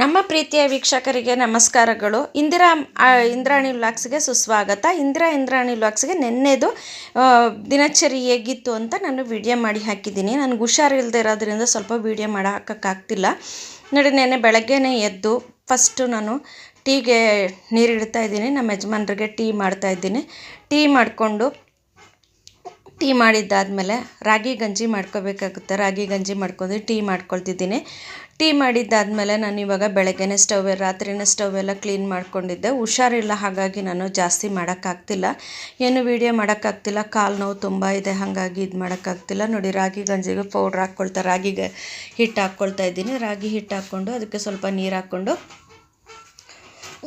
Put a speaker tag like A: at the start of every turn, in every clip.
A: ನಮ್ಮ ಪ್ರೀತಿಯ ವೀಕ್ಷಕರಿಗೆ ನಮಸ್ಕಾರಗಳು. ಇಂದಿರಾ ಇಂದ್ರಾಣಿ ವ್ಲಾಗ್ಸ್ಗೆ ಸುಸ್ವಾಗತ. ಇಂದಿರಾ, ಇಂದ್ರಾಣಿ ವ್ಲಾಗ್ಸ್ಗೆ ನೆನ್ನೆದು ದಿನಚರಿ ಹೇಗಿತ್ತು ಅಂತ ನಾನು ವಿಡಿಯೋ ಮಾಡಿ ಹಾಕಿದ್ದೀನಿ. ನನಗೆ ಹುಷಾರಿಲ್ಲದೆ ಇರೋದ್ರಿಂದ ಸ್ವಲ್ಪ ವಿಡಿಯೋ ಮಾಡಿ, ಹಾಕೋಕ್ಕಾಗ್ತಿಲ್ಲ. ನೋಡಿ, ನೆನ್ನೆ ಬೆಳಗ್ಗೆನೇ ಎದ್ದು ಫಸ್ಟು ನಾನು ಟೀಗೆ ನೀರಿಡ್ತಾ ಇದ್ದೀನಿ. ನಮ್ಮ ಯಜಮಾನ್ರಿಗೆ ಟೀ ಮಾಡ್ತಾ ಇದ್ದೀನಿ. ಟೀ ಮಾಡಿಕೊಂಡು ಟೀ ಮಾಡಿದ್ದಾದಮೇಲೆ ರಾಗಿ ಗಂಜಿ ಮಾಡ್ಕೋಬೇಕಾಗುತ್ತೆ. ರಾಗಿ ಗಂಜಿ ಮಾಡ್ಕೊಂಡು ಟೀ ಮಾಡ್ಕೊಳ್ತಿದ್ದೀನಿ. ಟೀ ಮಾಡಿದ್ದಾದಮೇಲೆ ನಾನು ಇವಾಗ ಬೆಳಗ್ಗೆನೇ ಸ್ಟವ್, ರಾತ್ರಿನೇ ಸ್ಟವ್ ಎಲ್ಲ ಕ್ಲೀನ್ ಮಾಡ್ಕೊಂಡಿದ್ದೆ. ಹುಷಾರಿಲ್ಲ, ಹಾಗಾಗಿ ನಾನು ಜಾಸ್ತಿ ಮಾಡೋಕ್ಕಾಗ್ತಿಲ್ಲ. ಏನು ವೀಡಿಯೋ ಮಾಡೋಕ್ಕಾಗ್ತಿಲ್ಲ. ಕಾಲು ನೋವು ತುಂಬ ಇದೆ, ಹಾಗಾಗಿ ಇದು ಮಾಡೋಕ್ಕಾಗ್ತಿಲ್ಲ. ನೋಡಿ, ರಾಗಿ ಗಂಜಿಗೆ ಪೌಡ್ರ್ ಹಾಕ್ಕೊಳ್ತಾ, ರಾಗಿಗೆ ಹಿಟ್ಟು ಹಾಕ್ಕೊಳ್ತಾ ಇದ್ದೀನಿ. ರಾಗಿ ಹಿಟ್ಟು ಹಾಕ್ಕೊಂಡು ಅದಕ್ಕೆ ಸ್ವಲ್ಪ ನೀರು ಹಾಕ್ಕೊಂಡು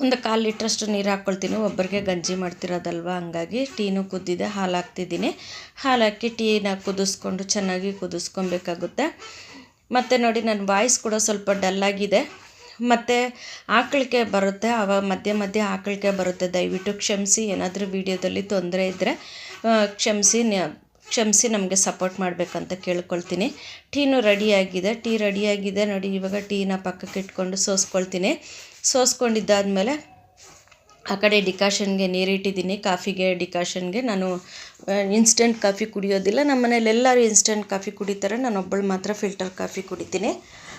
A: ಒಂದು ಕಾಲು ಲೀಟ್ರಷ್ಟು ನೀರು ಹಾಕ್ಕೊಳ್ತೀನಿ. ಒಬ್ಬರಿಗೆ ಗಂಜಿ ಮಾಡ್ತಿರೋದಲ್ವ? ಹಂಗಾಗಿ ಟೀನೂ ಕುದ್ದಿದೆ ಹಾಲು ಹಾಕ್ತಿದ್ದೀನಿ ಹಾಲು ಹಾಕಿ ಟೀನ ಕುದಿಸ್ಕೊಂಡು ಚೆನ್ನಾಗಿ ಕುದಿಸ್ಕೊಬೇಕಾಗುತ್ತೆ. ಮತ್ತು ನೋಡಿ, ನನ್ನ ವಾಯ್ಸ್ ಕೂಡ ಸ್ವಲ್ಪ ಡಲ್ಲಾಗಿದೆ. ಮತ್ತು ಆಕಳಿಕೆ ಬರುತ್ತೆ. ಆವಾಗ ಮಧ್ಯೆ ಮಧ್ಯೆ ಆಕಳಿಕೆ ಬರುತ್ತೆ. ದಯವಿಟ್ಟು ಕ್ಷಮಿಸಿ. ಏನಾದರೂ ವೀಡಿಯೋದಲ್ಲಿ ತೊಂದರೆ ಇದ್ದರೆ ಕ್ಷಮಿಸಿ ಕ್ಷಮಿಸಿ ನಮಗೆ ಸಪೋರ್ಟ್ ಮಾಡಬೇಕಂತ ಕೇಳ್ಕೊಳ್ತೀನಿ. ಟೀನು ರೆಡಿಯಾಗಿದೆ. ಟೀ ರೆಡಿಯಾಗಿದೆ. ನೋಡಿ, ಇವಾಗ ಟೀನ ಪಕ್ಕಕ್ಕೆ ಇಟ್ಕೊಂಡು ಸೋಸ್ಕೊಳ್ತೀನಿ. ಸೋಸ್ಕೊಂಡಿದ್ದಾದಮೇಲೆ ಆ ಕಡೆ ಡಿಕಾಷನ್ಗೆ ನೀರಿಟ್ಟಿದ್ದೀನಿ, ಕಾಫಿಗೆ ಡಿಕಾಷನ್ಗೆ. ನಾನು ಇನ್ಸ್ಟೆಂಟ್ ಕಾಫಿ ಕುಡಿಯೋದಿಲ್ಲ. ನಮ್ಮ ಮನೇಲಿ ಎಲ್ಲರೂ ಇನ್ಸ್ಟೆಂಟ್ ಕಾಫಿ ಕುಡಿತಾರೆ. ನಾನು ಒಬ್ಬಳು ಮಾತ್ರ ಫಿಲ್ಟರ್ ಕಾಫಿ ಕುಡಿತೀನಿ.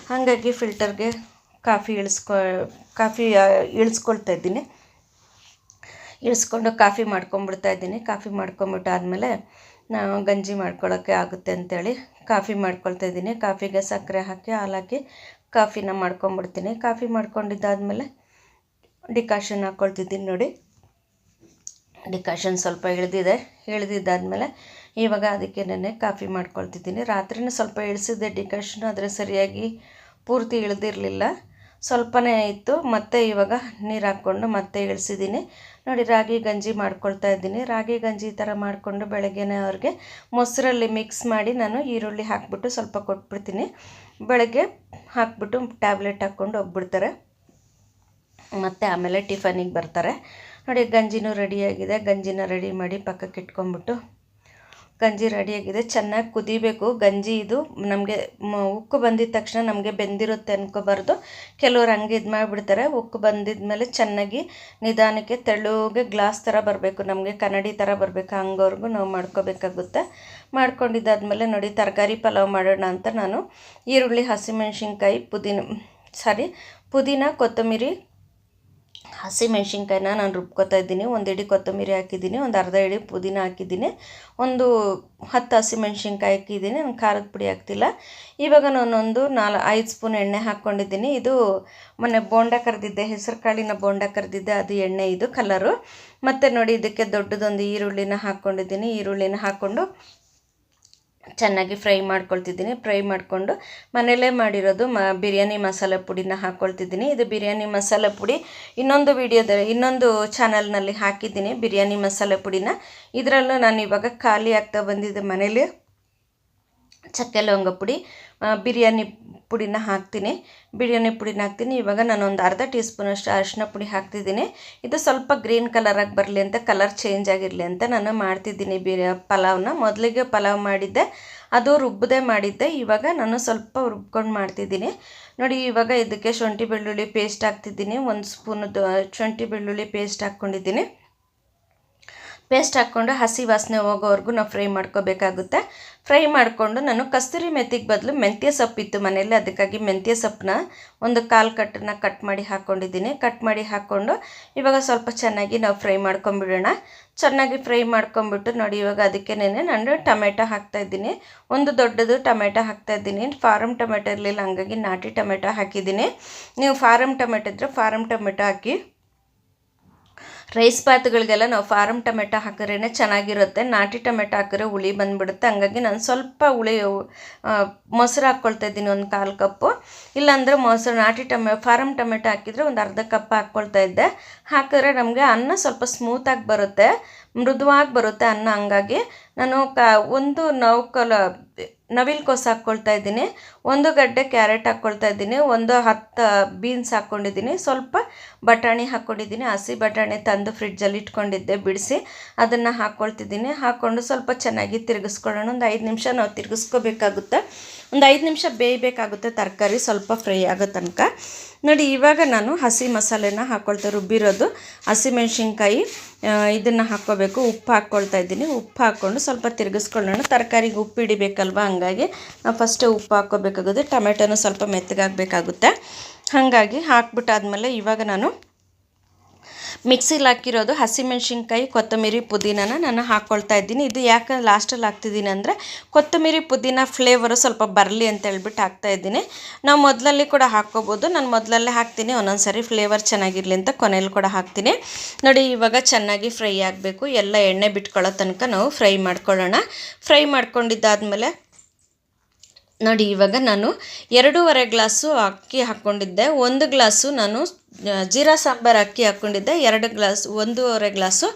A: ಹಾಗಾಗಿ ಫಿಲ್ಟರ್ಗೆ ಕಾಫಿ ಇಳಿಸ್ಕೊ, ಕಾಫಿ ಇಳಿಸ್ಕೊಳ್ತಾ ಇದ್ದೀನಿ. ಇಳಿಸ್ಕೊಂಡು ಕಾಫಿ ಮಾಡ್ಕೊಂಬಿಡ್ತಾ ಇದ್ದೀನಿ. ಕಾಫಿ ಮಾಡ್ಕೊಂಬಿಟ್ಟು ಆದಮೇಲೆ ನಾನು ಗಂಜಿ ಮಾಡ್ಕೊಳ್ಳೋಕ್ಕೆ ಆಗುತ್ತೆ ಅಂತೇಳಿ ಕಾಫಿ ಮಾಡ್ಕೊಳ್ತಾ ಇದ್ದೀನಿ. ಕಾಫಿಗೆ ಸಕ್ಕರೆ ಹಾಕಿ ಹಾಲು ಕಾಫಿನ ಮಾಡ್ಕೊಂಬಿಡ್ತೀನಿ. ಕಾಫಿ ಮಾಡ್ಕೊಂಡಿದ್ದಾದಮೇಲೆ ಡಿಕಾಷನ್ ಹಾಕ್ಕೊಳ್ತಿದ್ದೀನಿ ನೋಡಿ. ಡಿಕಾಷನ್ ಸ್ವಲ್ಪ ಇಳಿದಿದೆ. ಇಳಿದಿದ್ದಾದಮೇಲೆ ಇವಾಗ ಅದಕ್ಕೆ ನೆನೆ ಕಾಫಿ ಮಾಡ್ಕೊಳ್ತಿದ್ದೀನಿ. ರಾತ್ರಿನೂ ಸ್ವಲ್ಪ ಇಳಿಸಿದ್ದೆ ಡಿಕಾಷನ್ ಆದರೆ ಸರಿಯಾಗಿ ಪೂರ್ತಿ ಇಳಿದಿರಲಿಲ್ಲ. ಸ್ವಲ್ಪನೇ ಇತ್ತು. ಮತ್ತೆ ಇವಾಗ ನೀರು ಹಾಕ್ಕೊಂಡು ಮತ್ತೆ ಇಳಿಸಿದ್ದೀನಿ. ನೋಡಿ, ರಾಗಿ ಗಂಜಿ ಮಾಡ್ಕೊಳ್ತಾ ಇದ್ದೀನಿ. ರಾಗಿ ಗಂಜಿ ಥರ ಮಾಡಿಕೊಂಡು ಬೆಳಗ್ಗೆನೇ ಅವ್ರಿಗೆ ಮೊಸರಲ್ಲಿ ಮಿಕ್ಸ್ ಮಾಡಿ ನಾನು ಈರುಳ್ಳಿ ಹಾಕ್ಬಿಟ್ಟು ಸ್ವಲ್ಪ ಕೊಟ್ಬಿಡ್ತೀನಿ. ಬೆಳಗ್ಗೆ ಹಾಕಿಬಿಟ್ಟು ಟ್ಯಾಬ್ಲೆಟ್ ಹಾಕ್ಕೊಂಡು ಹೋಗ್ಬಿಡ್ತಾರೆ. ಮತ್ತು ಆಮೇಲೆ ಟಿಫನಿಗೆ ಬರ್ತಾರೆ. ನೋಡಿ ಗಂಜಿನೂ ರೆಡಿಯಾಗಿದೆ ಗಂಜಿನ ರೆಡಿ ಮಾಡಿ ಪಕ್ಕಕ್ಕೆ ಇಟ್ಕೊಂಡ್ಬಿಟ್ಟು ಗಂಜಿ ರೆಡಿಯಾಗಿದೆ. ಚೆನ್ನಾಗಿ ಕುದಿಬೇಕು. ಗಂಜಿ ಇದು ನಮಗೆ ಉಕ್ಕು ಬಂದಿದ ತಕ್ಷಣ ನಮಗೆ ಬೆಂದಿರುತ್ತೆ ಅನ್ಕೋಬಾರ್ದು. ಕೆಲವ್ರು ಹಂಗೆ ಇದು ಮಾಡಿಬಿಡ್ತಾರೆ. ಉಕ್ಕು ಬಂದಿದ್ಮೇಲೆ ಚೆನ್ನಾಗಿ ನಿಧಾನಕ್ಕೆ ತೆಳುಗೆ ಗ್ಲಾಸ್ ಥರ ಬರಬೇಕು. ನಮಗೆ ಕನ್ನಡಿ ಥರ ಬರಬೇಕು. ಹಂಗವ್ರಿಗೂ ನಾವು ಮಾಡ್ಕೋಬೇಕಾಗುತ್ತೆ. ಮಾಡ್ಕೊಂಡಿದ್ದಾದಮೇಲೆ ನೋಡಿ ತರಕಾರಿ ಪಲಾವ್ ಮಾಡೋಣ ಅಂತ ನಾನು ಈರುಳ್ಳಿ, ಹಸಿಮೆಣ್ಸಿನ್ಕಾಯಿ, ಪುದೀನ, ಸಾರಿ ಪುದೀನ, ಕೊತ್ತಂಬರಿ ಹಸಿಮೆಣ್ಸಿನ್ಕಾಯಿನ ನಾನು ರುಬ್ಕೊತಾ ಇದ್ದೀನಿ. ಒಂದು ಇಡಿ ಕೊತ್ತಂಬರಿ ಹಾಕಿದ್ದೀನಿ. ಒಂದು ಅರ್ಧ ಇಡಿ ಪುದೀನ ಹಾಕಿದ್ದೀನಿ. ಒಂದು ಹತ್ತು ಹಸಿಮೆಣ್ಸಿನ್ಕಾಯಿ ಹಾಕಿದ್ದೀನಿ. ನಾನು ಖಾರದ ಪುಡಿ ಹಾಕ್ತಿಲ್ಲ. ಇವಾಗ ನಾನೊಂದು ನಾಲ್ಕು ಐದು ಸ್ಪೂನ್ ಎಣ್ಣೆ ಹಾಕ್ಕೊಂಡಿದ್ದೀನಿ ಇದು ಮೊನ್ನೆ ಬೋಂಡ ಕರೆದಿದ್ದೆ. ಹೆಸರು ಕಾಳಿನ ಬೋಂಡ ಕರೆದಿದ್ದೆ. ಅದು ಎಣ್ಣೆ, ಇದು ಕಲರು ಮತ್ತು ನೋಡಿ ಇದಕ್ಕೆ ದೊಡ್ಡದೊಂದು ಈರುಳ್ಳಿನ ಹಾಕ್ಕೊಂಡಿದ್ದೀನಿ ಈರುಳ್ಳಿನ ಹಾಕ್ಕೊಂಡು ಚೆನ್ನಾಗಿ ಫ್ರೈ ಮಾಡ್ಕೊಳ್ತಿದ್ದೀನಿ. ಫ್ರೈ ಮಾಡಿಕೊಂಡು ಮನೆಯಲ್ಲೇ ಮಾಡಿರೋದು ಮ, ಬಿರಿಯಾನಿ ಮಸಾಲ ಪುಡಿನ ಹಾಕ್ಕೊಳ್ತಿದ್ದೀನಿ ಇದು ಬಿರಿಯಾನಿ ಮಸಾಲ ಪುಡಿ ಇನ್ನೊಂದು ವಿಡಿಯೋದ ಇನ್ನೊಂದು ಚಾನಲ್ನಲ್ಲಿ ಹಾಕಿದ್ದೀನಿ ಬಿರಿಯಾನಿ ಮಸಾಲೆ ಪುಡಿನ. ಇದರಲ್ಲೂ ನಾನು ಇವಾಗ ಖಾಲಿ ಆಗ್ತಾ ಬಂದಿದ್ದೆ ಮನೇಲಿ. ಚಕ್ಕೆ ಲವಂಗ ಪುಡಿ ಬಿರಿಯಾನಿ ಪುಡಿನ ಹಾಕ್ತೀನಿ. ಬಿರಿಯಾನಿ ಪುಡಿನ ಹಾಕ್ತೀನಿ. ಇವಾಗ ನಾನೊಂದು ಅರ್ಧ ಟೀ ಸ್ಪೂನಷ್ಟು ಅರಿಶಿನ ಪುಡಿ ಹಾಕ್ತಿದ್ದೀನಿ. ಇದು ಸ್ವಲ್ಪ ಗ್ರೀನ್ ಕಲರಾಗಿ ಬರಲಿ ಅಂತ, ಕಲರ್ ಚೇಂಜ್ ಆಗಿರಲಿ ಅಂತ ನಾನು ಮಾಡ್ತಿದ್ದೀನಿ ಬಿರಿಯಾ ಪಲಾವ್ನ. ಮೊದಲಿಗೆ ಪಲಾವ್ ಮಾಡಿದ್ದೆ, ಅದು ರುಬ್ಬದೆ ಮಾಡಿದ್ದೆ. ಇವಾಗ ನಾನು ಸ್ವಲ್ಪ ರುಬ್ಕೊಂಡು ಮಾಡ್ತಿದ್ದೀನಿ. ನೋಡಿ, ಇವಾಗ ಇದಕ್ಕೆ ಶುಂಠಿ ಬೆಳ್ಳುಳ್ಳಿ ಪೇಸ್ಟ್ ಹಾಕ್ತಿದ್ದೀನಿ. ಒಂದು ಸ್ಪೂನದ್ದು ಶುಂಠಿ ಬೆಳ್ಳುಳ್ಳಿ ಪೇಸ್ಟ್ ಹಾಕ್ಕೊಂಡಿದ್ದೀನಿ. ಪೇಸ್ಟ್ ಹಾಕ್ಕೊಂಡು ಹಸಿ ವಾಸನೆ ಹೋಗೋವರೆಗೂ ನಾವು ಫ್ರೈ ಮಾಡ್ಕೋಬೇಕಾಗುತ್ತೆ. ಫ್ರೈ ಮಾಡಿಕೊಂಡು ನಾನು ಕಸ್ತೂರಿ ಮೆತ್ತಿಗೆ ಬದಲು ಮೆಂತ್ಯ ಸೊಪ್ಪಿತ್ತು ಮನೆಯಲ್ಲಿ, ಅದಕ್ಕಾಗಿ ಮೆಂತ್ಯ ಸೊಪ್ಪನ್ನ ಒಂದು ಕಾಲು ಕಟ್ಟನ್ನ ಕಟ್ ಮಾಡಿ ಹಾಕ್ಕೊಂಡಿದ್ದೀನಿ ಕಟ್ ಮಾಡಿ ಹಾಕ್ಕೊಂಡು ಇವಾಗ ಸ್ವಲ್ಪ ಚೆನ್ನಾಗಿ ನಾವು ಫ್ರೈ ಮಾಡ್ಕೊಂಬಿಡೋಣ. ಚೆನ್ನಾಗಿ ಫ್ರೈ ಮಾಡ್ಕೊಂಬಿಟ್ಟು ನೋಡಿ, ಇವಾಗ ಅದಕ್ಕೇನೆ ನಾನು ಟೊಮೆಟೊ ಹಾಕ್ತಾಯಿದ್ದೀನಿ ಒಂದು ದೊಡ್ಡದು ಟೊಮೆಟೊ ಹಾಕ್ತಾಯಿದ್ದೀನಿ ಫಾರಮ್ ಟೊಮೆಟೊ ಇರಲಿಲ್ಲ, ಹಂಗಾಗಿ ನಾಟಿ ಟೊಮೆಟೊ ಹಾಕಿದ್ದೀನಿ. ನೀವು ಫಾರಮ್ ಟೊಮೆಟೊ ಇದ್ದರೆ ಫಾರಮ್ ಟೊಮೆಟೊ ಹಾಕಿ ರೈಸ್ ಬಾತ್ಗಳಿಗೆಲ್ಲ ನಾವು ಫಾರಮ್ ಟೊಮೆಟೊ ಹಾಕಿದ್ರೇ ಚೆನ್ನಾಗಿರುತ್ತೆ. ನಾಟಿ ಟೊಮೆಟೊ ಹಾಕಿದ್ರೆ ಹುಳಿ ಬಂದುಬಿಡುತ್ತೆ. ಹಂಗಾಗಿ ನಾನು ಸ್ವಲ್ಪ ಹುಳಿ ಮೊಸರು ಹಾಕ್ಕೊಳ್ತಾ ಇದ್ದೀನಿ ಒಂದು ಕಾಲು ಕಪ್ಪು. ಇಲ್ಲಾಂದರೆ ಮೊಸರು, ನಾಟಿ ಟೊಮೆ ಫಾರಮ್ ಟೊಮೆಟೊ ಹಾಕಿದರೆ ಒಂದು ಅರ್ಧ ಕಪ್ ಹಾಕ್ಕೊಳ್ತಾ ಇದ್ದೆ. ಹಾಕಿದ್ರೆ ನಮಗೆ ಅನ್ನ ಸ್ವಲ್ಪ ಸ್ಮೂತಾಗಿ ಬರುತ್ತೆ. ಮೃದುವಾಗಿ ಬರುತ್ತೆ ಅನ್ನ. ಹಂಗಾಗಿ ನಾನು ಕ, ಒಂದು ನೌಕಲ ನವಿಲ್ಕೋಸು ಹಾಕ್ಕೊಳ್ತಾ ಇದ್ದೀನಿ. ಒಂದು ಗಡ್ಡೆ ಕ್ಯಾರೆಟ್ ಹಾಕ್ಕೊಳ್ತಾ ಇದ್ದೀನಿ. ಒಂದು ಹತ್ತು ಬೀನ್ಸ್ ಹಾಕ್ಕೊಂಡಿದ್ದೀನಿ. ಸ್ವಲ್ಪ ಬಟಾಣಿ ಹಾಕ್ಕೊಂಡಿದ್ದೀನಿ ಹಸಿ ಬಟಾಣಿ ತಂದು ಫ್ರಿಡ್ಜಲ್ಲಿ ಇಟ್ಕೊಂಡಿದ್ದೆ, ಬಿಡಿಸಿ ಅದನ್ನು ಹಾಕ್ಕೊಳ್ತಿದ್ದೀನಿ ಹಾಕ್ಕೊಂಡು ಸ್ವಲ್ಪ ಚೆನ್ನಾಗಿ ತಿರುಗಿಸ್ಕೊಳ್ಳೋಣ. ಒಂದು ಐದು ನಿಮಿಷ ನಾವು ತಿರುಗಿಸ್ಕೋಬೇಕಾಗುತ್ತೆ. ಒಂದು ಐದು ನಿಮಿಷ ಬೇಯಬೇಕಾಗುತ್ತೆ. ತರಕಾರಿ ಸ್ವಲ್ಪ ಫ್ರೈ ಆಗೋ ತನಕ. ನೋಡಿ, ಇವಾಗ ನಾನು ಹಸಿ ಮಸಾಲೆನ ಹಾಕ್ಕೊಳ್ತಾ ರುಬ್ಬಿರೋದು. ಹಸಿಮೆಣ್ಸಿನ್ಕಾಯಿ ಇದನ್ನು ಹಾಕ್ಕೋಬೇಕು. ಉಪ್ಪು ಹಾಕ್ಕೊಳ್ತಾ ಇದ್ದೀನಿ. ಉಪ್ಪು ಹಾಕ್ಕೊಂಡು ಸ್ವಲ್ಪ ತಿರುಗಿಸ್ಕೊಳ್ಳೋಣ. ತರಕಾರಿಗೆ ಉಪ್ಪು ಹಿಡಿಬೇಕಲ್ವ? ಹಂಗಾಗಿ ನಾವು ಫಸ್ಟು ಉಪ್ಪು ಹಾಕ್ಕೋಬೇಕಾಗುತ್ತೆ. ಟೊಮೆಟೊನು ಸ್ವಲ್ಪ ಮೆತ್ತಗಾಗಬೇಕಾಗುತ್ತೆ. ಹಾಗಾಗಿ ಹಾಕ್ಬಿಟ್ಟಾದ್ಮೇಲೆ ಇವಾಗ ನಾನು ಮಿಕ್ಸಿಲಿ ಹಾಕಿರೋದು ಹಸಿಮೆಣ್ಸಿನ್ಕಾಯಿ, ಕೊತ್ತಂಬರಿ ಪುದೀನನ ನಾನು ಹಾಕ್ಕೊಳ್ತಾ ಇದ್ದೀನಿ. ಇದು ಯಾಕೆ ಲಾಸ್ಟಲ್ಲಿ ಹಾಕ್ತಿದ್ದೀನಿ ಅಂದರೆ ಕೊತ್ತಂಬರಿ ಪುದೀನ ಫ್ಲೇವರು ಸ್ವಲ್ಪ ಬರಲಿ ಅಂತ ಹೇಳ್ಬಿಟ್ಟು ಹಾಕ್ತಾ ಇದ್ದೀನಿ. ನಾವು ಮೊದಲಲ್ಲಿ ಕೂಡ ಹಾಕ್ಕೋಬೋದು. ನಾನು ಮೊದಲಲ್ಲೇ ಹಾಕ್ತೀನಿ. ಒಂದೊಂದು ಸರಿ ಫ್ಲೇವರ್ ಚೆನ್ನಾಗಿರಲಿ ಅಂತ ಕೊನೆಯಲ್ಲಿ ಕೂಡ ಹಾಕ್ತೀನಿ. ನೋಡಿ, ಇವಾಗ ಚೆನ್ನಾಗಿ ಫ್ರೈ ಆಗಬೇಕು. ಎಲ್ಲ ಎಣ್ಣೆ ಬಿಟ್ಕೊಳ್ಳೋ ತನಕ ನಾವು ಫ್ರೈ ಮಾಡ್ಕೊಳ್ಳೋಣ. ಫ್ರೈ ಮಾಡ್ಕೊಂಡಿದ್ದಾದಮೇಲೆ ನೋಡಿ ಇವಾಗ ನಾನು ಎರಡೂವರೆ ಗ್ಲಾಸು ಅಕ್ಕಿ ಹಾಕ್ಕೊಂಡಿದ್ದೆ. ಒಂದು ಗ್ಲಾಸು ನಾನು ಜೀರಾ ಸಾಂಬಾರು ಅಕ್ಕಿ ಹಾಕ್ಕೊಂಡಿದ್ದೆ ಎರಡು ಗ್ಲಾಸ್, ಒಂದೂವರೆ ಗ್ಲಾಸು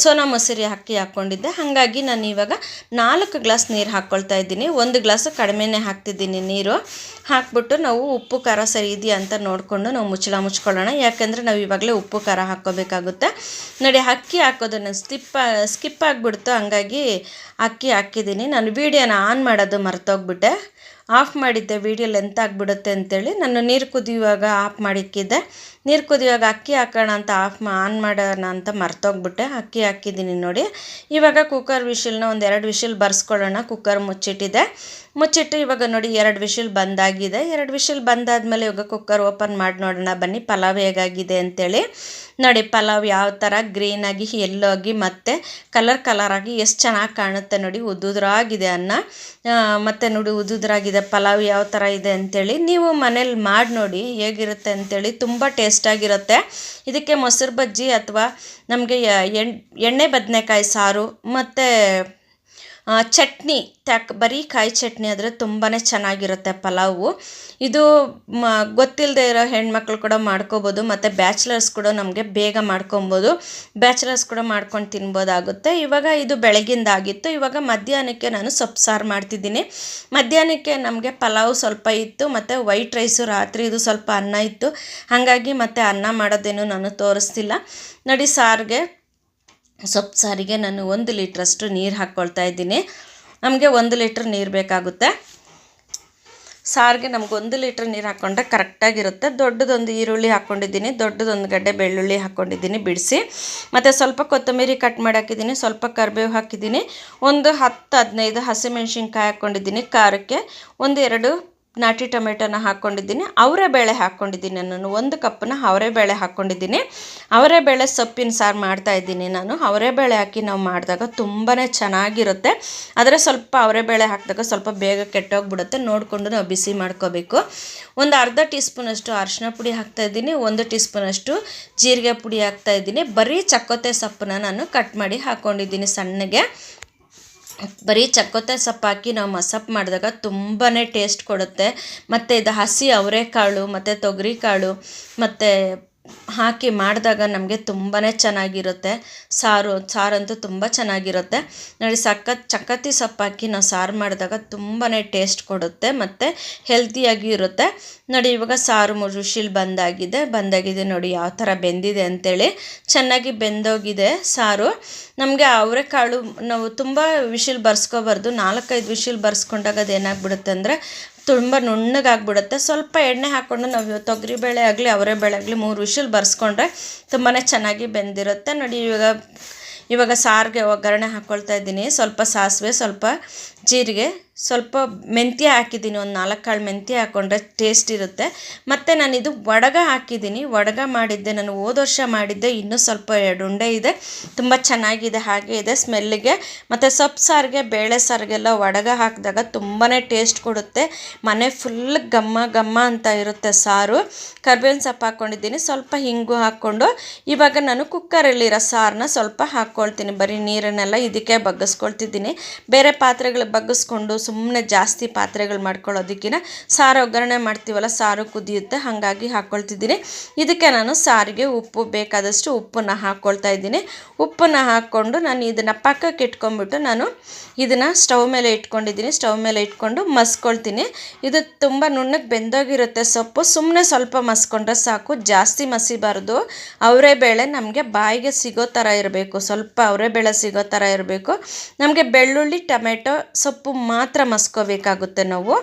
A: ಸೋನಾ ಮೊಸರಿ ಅಕ್ಕಿ ಹಾಕ್ಕೊಂಡಿದ್ದೆ ಹಾಗಾಗಿ ನಾನು ಇವಾಗ ನಾಲ್ಕು ಗ್ಲಾಸ್ ನೀರು ಹಾಕ್ಕೊಳ್ತಾ ಇದ್ದೀನಿ. ಒಂದು ಗ್ಲಾಸು ಕಡಿಮೆನೇ ಹಾಕ್ತಿದ್ದೀನಿ ನೀರು. ಹಾಕ್ಬಿಟ್ಟು ನಾವು ಉಪ್ಪು, ಖಾರ ಸರಿ ಇದೆಯಾ ಅಂತ ನೋಡಿಕೊಂಡು ನಾವು ಮುಚ್ಚಳ ಮುಚ್ಕೊಳ್ಳೋಣ. ಯಾಕೆಂದರೆ ನಾವು ಇವಾಗಲೇ ಉಪ್ಪು, ಖಾರ ಹಾಕ್ಕೋಬೇಕಾಗುತ್ತೆ. ನೋಡಿ, ಅಕ್ಕಿ ಹಾಕೋದನ್ನು ಸ್ಕಿಪ್ ಸ್ಕಿಪ್ ಆಗಿಬಿಡ್ತು. ಹಂಗಾಗಿ ಅಕ್ಕಿ ಹಾಕಿದ್ದೀನಿ. ನಾನು ವೀಡಿಯೋನ ಆನ್ ಮಾಡೋದು ಮರ್ತೋಗ್ಬಿಟ್ಟೆ. ಆಫ್ ಮಾಡಿದ್ದೆ ವೀಡಿಯೋ ಲೆಂತ್ ಆಗಿಬಿಡುತ್ತೆ ಅಂತೇಳಿ ನಾನು ನೀರು ಕುದಿಯುವಾಗ ಆಫ್ ಮಾಡಿಕ್ಕಿದ್ದೆ. ನೀರು ಕುದಿಯುವಾಗ ಅಕ್ಕಿ ಹಾಕೋಣ ಅಂತ ಆಫ್ ಮಾ, ಆನ್ ಮಾಡೋಣ ಅಂತ ಮರ್ತೋಗ್ಬಿಟ್ಟೆ. ಅಕ್ಕಿ ಹಾಕಿದ್ದೀನಿ ನೋಡಿ. ಇವಾಗ ಕುಕ್ಕರ್ ವಿಶಿಲ್ನ ಒಂದು ಎರಡು ವಿಶಿಲ್ ಬರ್ಸ್ಕೊಳ್ಳೋಣ. ಕುಕ್ಕರ್ ಮುಚ್ಚಿಟ್ಟಿದೆ. ಮುಚ್ಚಿಟ್ಟು ಇವಾಗ ನೋಡಿ ಎರಡು ವಿಶಿಲ್ ಬಂದಾಗಿದೆ. ಎರಡು ವಿಶಿಲ್ ಬಂದಾದಮೇಲೆ ಇವಾಗ ಕುಕ್ಕರ್ ಓಪನ್ ಮಾಡಿ ನೋಡೋಣ. ಬನ್ನಿ, ಪಲಾವ್ ಹೇಗಾಗಿದೆ ಅಂತೇಳಿ. ನೋಡಿ, ಪಲಾವ್ ಯಾವ ಥರ ಗ್ರೀನಾಗಿ ಎಲ್ಲೋ ಆಗಿ, ಮತ್ತು ಕಲರ್ ಕಲರ್ ಆಗಿ ಎಷ್ಟು ಚೆನ್ನಾಗಿ ಕಾಣುತ್ತೆ ನೋಡಿ. ಉದುದ್ರಾಗಿದೆ ಅನ್ನ. ಮತ್ತು ನೋಡಿ ಉದುದ್ರಾಗಿದೆ. ಪಲಾವ್ ಯಾವ ಥರ ಇದೆ ಅಂತೇಳಿ ನೀವು ಮನೇಲಿ ಮಾಡಿ ನೋಡಿ ಹೇಗಿರುತ್ತೆ ಅಂತೇಳಿ. ತುಂಬ ಟೇಸ್ಟಾಗಿರುತ್ತೆ. ಇದಕ್ಕೆ ಮೊಸರು ಬಜ್ಜಿ ಅಥವಾ ನಮಗೆ ಎಣ್ಣೆ ಬದನೆಕಾಯಿ ಸಾರು ಮತ್ತು ಚಟ್ನಿ ತ್ಯಾಕ್ ಬರೀ ಕಾಯಿ ಚಟ್ನಿ ಆದರೆ ತುಂಬಾ ಚೆನ್ನಾಗಿರುತ್ತೆ ಪಲಾವು. ಇದು ಮ ಗೊತ್ತಿಲ್ಲದೆ ಇರೋ ಹೆಣ್ಮಕ್ಳು ಕೂಡ ಮಾಡ್ಕೋಬೋದು, ಮತ್ತು ಬ್ಯಾಚುಲರ್ಸ್ ಕೂಡ ನಮಗೆ ಬೇಗ ಮಾಡ್ಕೊಬೋದು. ಬ್ಯಾಚ್ಲರ್ಸ್ ಕೂಡ ಮಾಡ್ಕೊಂಡು ತಿನ್ಬೋದಾಗುತ್ತೆ. ಇವಾಗ ಇದು ಬೆಳಗಿಂದಾಗಿತ್ತು ಇವಾಗ ಮಧ್ಯಾಹ್ನಕ್ಕೆ ನಾನು ಸೊಪ್ಪು ಸಾರು ಮಾಡ್ತಿದ್ದೀನಿ. ಮಧ್ಯಾಹ್ನಕ್ಕೆ ನಮಗೆ ಪಲಾವ್ ಸ್ವಲ್ಪ ಇತ್ತು, ಮತ್ತು ವೈಟ್ ರೈಸು, ರಾತ್ರಿ ಇದು ಸ್ವಲ್ಪ ಅನ್ನ ಇತ್ತು. ಹಾಗಾಗಿ ಮತ್ತು ಅನ್ನ ಮಾಡೋದೇನು ನಾನು ತೋರಿಸ್ತಿಲ್ಲ. ನೋಡಿ ಸಾರಿಗೆ. ಸೊಪ್ಪು ಸಾರಿಗೆ ನಾನು ಒಂದು ಲೀಟ್ರಷ್ಟು ನೀರು ಹಾಕ್ಕೊಳ್ತಾ ಇದ್ದೀನಿ. ನಮಗೆ ಒಂದು ಲೀಟ್ರ್ ನೀರು ಬೇಕಾಗುತ್ತೆ. ಸಾರಿಗೆ ನಮ್ಗೆ ಒಂದು ಲೀಟ್ರ್ ನೀರು ಹಾಕ್ಕೊಂಡ್ರೆ ಕರೆಕ್ಟಾಗಿರುತ್ತೆ. ದೊಡ್ಡದೊಂದು ಈರುಳ್ಳಿ ಹಾಕ್ಕೊಂಡಿದ್ದೀನಿ. ದೊಡ್ಡದೊಂದು ಗಡ್ಡೆ ಬೆಳ್ಳುಳ್ಳಿ ಹಾಕ್ಕೊಂಡಿದ್ದೀನಿ ಬಿಡಿಸಿ. ಮತ್ತು ಸ್ವಲ್ಪ ಕೊತ್ತಂಬರಿ ಕಟ್ ಮಾಡಾಕಿದ್ದೀನಿ. ಸ್ವಲ್ಪ ಕರಿಬೇವು ಹಾಕಿದ್ದೀನಿ. ಒಂದು ಹತ್ತು ಹದಿನೈದು ಹಸಿಮೆಣ್ಸಿನ್ಕಾಯಿ ಹಾಕ್ಕೊಂಡಿದ್ದೀನಿ. ಖಾರಕ್ಕೆ ಒಂದು ಎರಡು ನಾಟಿ ಟೊಮೆಟೊನ ಹಾಕ್ಕೊಂಡಿದ್ದೀನಿ ಅವರೆಬೇಳೆ ಹಾಕ್ಕೊಂಡಿದ್ದೀನಿ ನಾನು. ಒಂದು ಕಪ್ಪನ್ನ ಅವರೆಬೇಳೆ ಹಾಕ್ಕೊಂಡಿದ್ದೀನಿ ಅವರೆಬೇಳೆ ಸೊಪ್ಪಿನ ಸಾರು ಮಾಡ್ತಾ ಇದ್ದೀನಿ ನಾನು. ಅವರೆಬೇಳೆ ಹಾಕಿ ನಾವು ಮಾಡಿದಾಗ ತುಂಬಾ ಚೆನ್ನಾಗಿರುತ್ತೆ. ಆದರೆ ಸ್ವಲ್ಪ ಅವರೆಬೇಳೆ ಹಾಕಿದಾಗ ಸ್ವಲ್ಪ ಬೇಗ ಕೆಟ್ಟೋಗ್ಬಿಡುತ್ತೆ. ನೋಡಿಕೊಂಡು ನಾವು ಬಿಸಿ ಮಾಡ್ಕೋಬೇಕು. ಒಂದು ಅರ್ಧ ಟೀ ಸ್ಪೂನಷ್ಟು ಅರಿಶಿನ ಪುಡಿ ಹಾಕ್ತಾ ಇದ್ದೀನಿ, ಒಂದು ಟೀ ಸ್ಪೂನಷ್ಟು ಜೀರಿಗೆ ಪುಡಿ ಹಾಕ್ತಾ ಇದ್ದೀನಿ. ಬರೀ ಚಕ್ಕೊತ್ತೆ ಸೊಪ್ಪನ್ನ ನಾನು ಕಟ್ ಮಾಡಿ ಹಾಕ್ಕೊಂಡಿದ್ದೀನಿ ಸಣ್ಣಗೆ. ಬರೀ ಚಕ್ಕೋತೆ ಸೊಪ್ಪು ಹಾಕಿ ನಾವು ಮಸಪ್ ಮಾಡಿದಾಗ ತುಂಬಾ ಟೇಸ್ಟ್ ಕೊಡುತ್ತೆ. ಮತ್ತು ಇದು ಹಸಿ ಅವರೆಕಾಳು, ಮತ್ತು ತೊಗರಿಕಾಳು, ಮತ್ತು ಹಾಕಿ ಮಾಡಿದಾಗ ನಮಗೆ ತುಂಬಾ ಚೆನ್ನಾಗಿರುತ್ತೆ. ಸಾರು, ಸಾರಂತೂ ತುಂಬ ಚೆನ್ನಾಗಿರುತ್ತೆ. ನೋಡಿ, ಸಖತ್ ಚಕ್ಕತ್ತಿ ಸೊಪ್ಪು ಹಾಕಿ ನಾವು ಸಾರು ಮಾಡಿದಾಗ ತುಂಬಾ ಟೇಸ್ಟ್ ಕೊಡುತ್ತೆ ಮತ್ತು ಹೆಲ್ತಿಯಾಗಿ ಇರುತ್ತೆ. ನೋಡಿ, ಇವಾಗ ಸಾರು ರುಶಿಲ್ ಬಂದಾಗಿದೆ. ಬಂದಾಗಿದೆ ನೋಡಿ, ಯಾವ ಥರ ಬೆಂದಿದೆ ಅಂತೇಳಿ. ಚೆನ್ನಾಗಿ ಬೆಂದೋಗಿದೆ ಸಾರು. ನಮಗೆ ಅವರೆಕಾಳು ನಾವು ತುಂಬ ವಿಶಿಲ್ ಬರ್ಸ್ಕೋಬಾರ್ದು. ನಾಲ್ಕೈದು ವಿಶಿಲ್ ಬರ್ಸ್ಕೊಂಡಾಗ ಅದು ಏನಾಗ್ಬಿಡುತ್ತೆ ಅಂದರೆ ತುಂಬ ನುಣ್ಣಗಾಗ್ಬಿಡುತ್ತೆ. ಸ್ವಲ್ಪ ಎಣ್ಣೆ ಹಾಕ್ಕೊಂಡು ನಾವು ತೊಗರಿಬೇಳೆ ಆಗಲಿ ಅವರೆಬೇಳೆ ಆಗಲಿ ಮೂರು ವಿಶಿಲ್ ಬರ್ಸ್ಕೊಂಡ್ರೆ ತುಂಬಾ ಚೆನ್ನಾಗಿ ಬೆಂದಿರುತ್ತೆ. ನೋಡಿ ಇವಾಗ ಇವಾಗ ಸಾರಿಗೆ ಒಗ್ಗರಣೆ ಹಾಕ್ಕೊಳ್ತಾ ಇದ್ದೀನಿ. ಸ್ವಲ್ಪ ಸಾಸಿವೆ, ಸ್ವಲ್ಪ ಜೀರಿಗೆ ಸ್ವಲ್ಪ ಮೆಂತ್ಯ ಹಾಕಿದ್ದೀನಿ, ಒಂದು ನಾಲ್ಕು ಕಾಳು ಮೆಂತ್ಯ ಹಾಕ್ಕೊಂಡ್ರೆ ಟೇಸ್ಟ್ ಇರುತ್ತೆ. ಮತ್ತು ನಾನಿದು ವಡಗ ಹಾಕಿದ್ದೀನಿ. ವಡಗ ಮಾಡಿದ್ದೆ, ನಾನು ಹೋದ ವರ್ಷ ಮಾಡಿದ್ದೆ, ಇನ್ನೂ ಸ್ವಲ್ಪ ಎರಡು ಉಂಡೆ ಇದೆ. ತುಂಬ ಚೆನ್ನಾಗಿದೆ, ಹಾಗೆ ಇದೆ ಸ್ಮೆಲ್ಲಿಗೆ. ಮತ್ತು ಸೊಪ್ಪು ಸಾರಿಗೆ, ಬೇಳೆ ಸಾರಿಗೆಲ್ಲ ವಡಗ ಹಾಕಿದಾಗ ತುಂಬಾ ಟೇಸ್ಟ್ ಕೊಡುತ್ತೆ. ಮನೆ ಫುಲ್ ಗಮ್ಮ ಗಮ್ಮ ಅಂತ ಇರುತ್ತೆ ಸಾರು. ಕರ್ಬೇವಿನ ಸೊಪ್ಪು ಹಾಕ್ಕೊಂಡಿದ್ದೀನಿ ಸ್ವಲ್ಪ ಹಿಂಗು ಹಾಕ್ಕೊಂಡು. ಇವಾಗ ನಾನು ಕುಕ್ಕರಲ್ಲಿರೋ ಸಾರನ್ನ ಸ್ವಲ್ಪ ಹಾಕ್ಕೊಳ್ತೀನಿ ಬರೀ ನೀರನ್ನೆಲ್ಲ ಇದಕ್ಕೆ ಬಗ್ಗಿಸ್ಕೊಳ್ತಿದ್ದೀನಿ. ಬೇರೆ ಪಾತ್ರೆಗಳು ಬಗ್ಗಿಸ್ಕೊಂಡು ಸುಮ್ಮನೆ ಜಾಸ್ತಿ ಪಾತ್ರೆಗಳು ಮಾಡ್ಕೊಳ್ಳೋದಕ್ಕಿಂತ ಸಾರು ಒಗ್ಗರಣೆ ಮಾಡ್ತೀವಲ್ಲ, ಸಾರು ಕುದಿಯುತ್ತೆ, ಹಾಗಾಗಿ ಹಾಕ್ಕೊಳ್ತಿದ್ದೀನಿ ಇದಕ್ಕೆ ನಾನು ಸಾರಿಗೆ ಉಪ್ಪು ಬೇಕಾದಷ್ಟು ಉಪ್ಪನ್ನು ಹಾಕ್ಕೊಳ್ತಾ ಇದ್ದೀನಿ. ಉಪ್ಪನ್ನು ಹಾಕ್ಕೊಂಡು ನಾನು ಇದನ್ನು ಪಕ್ಕಕ್ಕೆ ಇಟ್ಕೊಂಡ್ಬಿಟ್ಟು ನಾನು ಇದನ್ನು ಸ್ಟವ್ ಮೇಲೆ ಇಟ್ಕೊಂಡಿದ್ದೀನಿ. ಸ್ಟವ್ ಮೇಲೆ ಇಟ್ಕೊಂಡು ಮಸ್ಕೊಳ್ತೀನಿ. ಇದು ತುಂಬ ನುಣ್ಣಗೆ ಬೆಂದೋಗಿರುತ್ತೆ ಸೊಪ್ಪು. ಸುಮ್ಮನೆ ಸ್ವಲ್ಪ ಮಸ್ಕೊಂಡ್ರೆ ಸಾಕು. ಜಾಸ್ತಿ ಮಸಿಬಾರ್ದು. ಅವರೆಬೇಳೆ ನಮಗೆ ಬಾಯಿಗೆ ಸಿಗೋ ಥರ ಇರಬೇಕು. ಸ್ವಲ್ಪ ಅವರೆಬೇಳೆ ಸಿಗೋ ಥರ ಇರಬೇಕು. ನಮಗೆ ಬೆಳ್ಳುಳ್ಳಿ, ಟೊಮೆಟೊ ಸೊಪ್ಪು ಮಾತ್ರ ಮಸ್ಕೋಬೇಕಾಗುತ್ತೆ ನಾವು.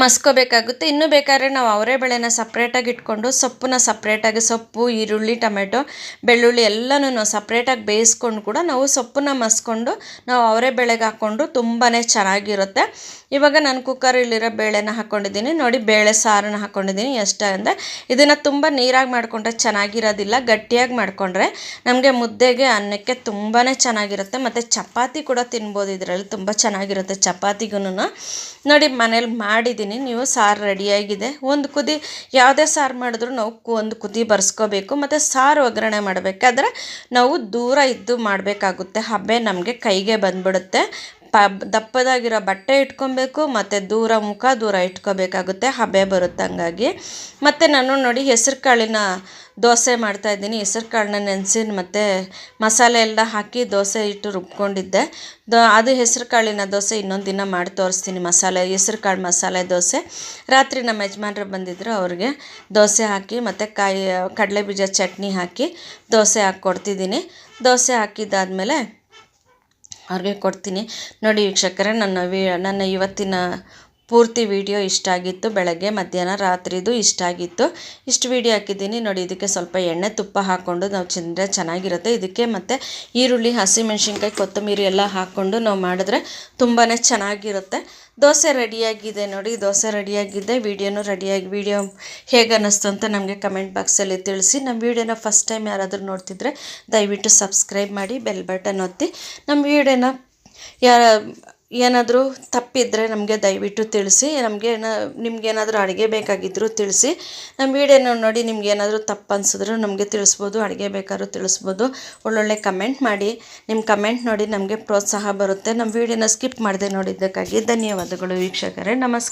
A: ಮಸ್ಕೋಬೇಕಾಗುತ್ತೆ. ಇನ್ನೂ ಬೇಕಾದ್ರೆ ನಾವು ಅವರೇ ಬೇಳೆನ ಸಪ್ರೇಟಾಗಿ ಇಟ್ಕೊಂಡು ಸೊಪ್ಪನ್ನ ಸಪ್ರೇಟಾಗಿ ಸೊಪ್ಪು, ಈರುಳ್ಳಿ, ಟೊಮೆಟೊ, ಬೆಳ್ಳುಳ್ಳಿ ಎಲ್ಲನೂ ನಾವು ಸಪ್ರೇಟಾಗಿ ಬೇಯಿಸ್ಕೊಂಡು ಕೂಡ ನಾವು ಸೊಪ್ಪನ್ನ ಮಸ್ಕೊಂಡು ನಾವು ಅವರೇ ಬೆಳೆಗೆ ಹಾಕ್ಕೊಂಡು ತುಂಬಾ ಚೆನ್ನಾಗಿರುತ್ತೆ. ಇವಾಗ ನಾನು ಕುಕ್ಕರಲ್ಲಿರೋ ಬೇಳೆನ ಹಾಕ್ಕೊಂಡಿದ್ದೀನಿ ನೋಡಿ ಬೇಳೆ ಸಾರನ್ನ ಹಾಕ್ಕೊಂಡಿದ್ದೀನಿ ಎಷ್ಟ ಅಂದರೆ ಇದನ್ನು ತುಂಬ ನೀರಾಗಿ ಮಾಡಿಕೊಂಡ್ರೆ ಚೆನ್ನಾಗಿರೋದಿಲ್ಲ. ಗಟ್ಟಿಯಾಗಿ ಮಾಡಿಕೊಂಡ್ರೆ ನಮಗೆ ಮುದ್ದೆಗೆ ಅನ್ನಕ್ಕೆ ತುಂಬಾ ಚೆನ್ನಾಗಿರುತ್ತೆ. ಮತ್ತು ಚಪಾತಿ ಕೂಡ ತಿನ್ಬೋದು. ಇದರಲ್ಲಿ ತುಂಬ ಚೆನ್ನಾಗಿರುತ್ತೆ ಚಪಾತಿಗೂ ನೋಡಿ ಮನೇಲಿ ಮಾಡಿದ್ದೀನಿ. ನೀವು ಸಾರು ರೆಡಿಯಾಗಿದೆ. ಒಂದು ಕುದಿ ಯಾವುದೇ ಸಾರು ಮಾಡಿದ್ರು ನಾವು ಒಂದು ಕುದಿ ಬರ್ಸ್ಕೋಬೇಕು. ಮತ್ತು ಸಾರು ಒಗ್ಗರಣೆ ಮಾಡಬೇಕಾದ್ರೆ ನಾವು ದೂರ ಇದ್ದು ಮಾಡಬೇಕಾಗುತ್ತೆ. ಹಬ್ಬೆ ನಮಗೆ ಕೈಗೆ ಬಂದ್ಬಿಡುತ್ತೆ. ಪ ದಪ್ಪದಾಗಿರೋ ಬಟ್ಟೆ ಇಟ್ಕೊಬೇಕು, ಮತ್ತು ದೂರ ಮುಖ, ದೂರ ಇಟ್ಕೋಬೇಕಾಗುತ್ತೆ. ಹಬೆ ಬರುತ್ತೆ ಹಂಗಾಗಿ. ಮತ್ತು ನಾನು ನೋಡಿ ಹೆಸ್ರು ಕಾಳಿನ ದೋಸೆ ಮಾಡ್ತಾಯಿದ್ದೀನಿ ಹೆಸ್ರು ಕಾಳನ್ನ ನೆನೆಸಿ ಮತ್ತು ಮಸಾಲೆ ಎಲ್ಲ ಹಾಕಿ ದೋಸೆ ಇಟ್ಟು ರುಬ್ಕೊಂಡಿದ್ದೆ. ದ, ಅದು ಹೆಸ್ರು ಕಾಳಿನ ದೋಸೆ ಇನ್ನೊಂದು ದಿನ ಮಾಡಿ ತೋರಿಸ್ತೀನಿ ಮಸಾಲೆ ಹೆಸ್ರು ಕಾಳು ಮಸಾಲೆ ದೋಸೆ. ರಾತ್ರಿ ನಮ್ಮ ಯಜಮಾನ್ರು ಬಂದಿದ್ದರು ಅವ್ರಿಗೆ ದೋಸೆ ಹಾಕಿ, ಮತ್ತು ಕಾಯಿ, ಕಡಲೆ ಬೀಜ ಚಟ್ನಿ ಹಾಕಿ ದೋಸೆ ಹಾಕಿ ಕೊಡ್ತಿದ್ದೀನಿ. ದೋಸೆ ಹಾಕಿದ್ದಾದಮೇಲೆ ಅವ್ರಿಗೆ ಕೊಡ್ತೀನಿ. ನೋಡಿ ವೀಕ್ಷಕರೇ ನನ್ನ ವಿ ನನ್ನ ಇವತ್ತಿನ ಪೂರ್ತಿ ವಿಡಿಯೋ ಇಷ್ಟ ಆಗಿತ್ತು, ಬೆಳಗ್ಗೆ, ಮಧ್ಯಾಹ್ನ, ರಾತ್ರಿದು ಇಷ್ಟ ಆಗಿತ್ತು. ಇಷ್ಟು ವಿಡಿಯೋ ಹಾಕಿದ್ದೀನಿ. ನೋಡಿ, ಇದಕ್ಕೆ ಸ್ವಲ್ಪ ಎಣ್ಣೆ ತುಪ್ಪ ಹಾಕ್ಕೊಂಡು ನಾವು ತಿಂದರೆ ಚೆನ್ನಾಗಿರುತ್ತೆ. ಇದಕ್ಕೆ ಮತ್ತು ಈರುಳ್ಳಿ, ಹಸಿಮೆಣ್ಸಿನ್ಕಾಯಿ, ಕೊತ್ತಂಬರಿ ಎಲ್ಲ ಹಾಕ್ಕೊಂಡು ನಾವು ಮಾಡಿದ್ರೆ ತುಂಬಾ ಚೆನ್ನಾಗಿರುತ್ತೆ. ದೋಸೆ ರೆಡಿಯಾಗಿದೆ ನೋಡಿ, ದೋಸೆ ರೆಡಿಯಾಗಿದೆ. ವಿಡಿಯೋನು ರೆಡಿಯಾಗಿ, ವಿಡಿಯೋ ಹೇಗೆ ಅನ್ನಿಸ್ತು ಅಂತ ನಮಗೆ ಕಮೆಂಟ್ ಬಾಕ್ಸಲ್ಲಿ ತಿಳಿಸಿ. ನಮ್ಮ ವಿಡಿಯೋನ ಫಸ್ಟ್ ಟೈಮ್ ಯಾರಾದರೂ ನೋಡ್ತಿದ್ರೆ ದಯವಿಟ್ಟು ಸಬ್ಸ್ಕ್ರೈಬ್ ಮಾಡಿ, ಬೆಲ್ ಬಟನ್ ಒತ್ತಿ. ನಮ್ಮ ವಿಡಿಯೋನ ಯಾರ ಏನಾದರೂ ತಪ್ಪಿದ್ದರೆ ನಮಗೆ ದಯವಿಟ್ಟು ತಿಳಿಸಿ, ನಮಗೆ ಏನ, ನಿಮ್ಗೇನಾದರೂ ಅಡುಗೆ ಬೇಕಾಗಿದ್ದರೂ ತಿಳಿಸಿ. ನಮ್ಮ ವಿಡಿಯೋನ ನೋಡಿ ನಿಮ್ಗೆ ಏನಾದರೂ ತಪ್ಪು ಅನಿಸಿದ್ರು ನಮಗೆ ತಿಳಿಸ್ಬೋದು, ಅಡುಗೆ ಬೇಕಾದ್ರೂ ತಿಳಿಸ್ಬೋದು. ಒಳ್ಳೊಳ್ಳೆ ಕಮೆಂಟ್ ಮಾಡಿ. ನಿಮ್ಮ ಕಮೆಂಟ್ ನೋಡಿ ನಮಗೆ ಪ್ರೋತ್ಸಾಹ ಬರುತ್ತೆ. ನಮ್ಮ ವಿಡಿಯೋನ ಸ್ಕಿಪ್ ಮಾಡದೆ ನೋಡಿದ್ದಕ್ಕಾಗಿ ಧನ್ಯವಾದಗಳು ವೀಕ್ಷಕರೇ. ನಮಸ್ಕಾರ.